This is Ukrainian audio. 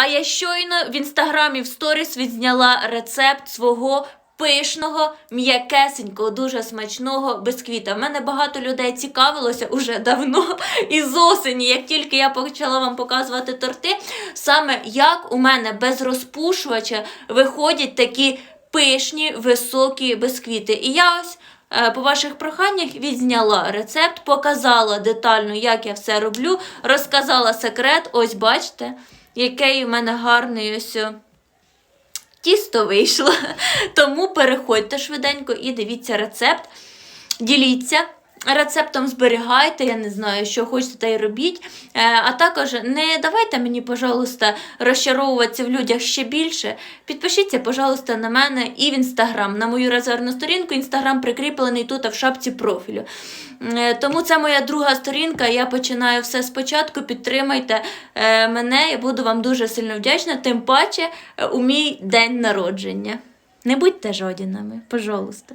А я щойно в інстаграмі в сторіс відзняла рецепт свого. Пишного, м'якесенького, дуже смачного бисквіта. В мене багато людей цікавилося уже давно із осені, як тільки я почала вам показувати торти, саме як у мене без розпушувача виходять такі пишні високі бисквіти. І я ось е, по ваших проханнях відзняла рецепт, показала детально, як я все роблю, розказала секрет. Ось бачите, який у мене гарний ось. Тісто вийшло. Тому переходьте швиденько і дивіться рецепт. Діліться. Рецептом зберігайте, я не знаю, що хочете, та й робіть. Е, а також не давайте мені, пожалуйста, розчаровуватися в людях ще більше. Підпишіться, пожалуйста, на мене і в інстаграм, на мою резервну сторінку. Інстаграм прикріплений тут в шапці профілю. Е, Тому це моя друга сторінка. Я починаю все спочатку. Підтримайте е, мене, я буду вам дуже сильно вдячна, тим паче у мій день народження. Не будьте жодінами, пожалуйста.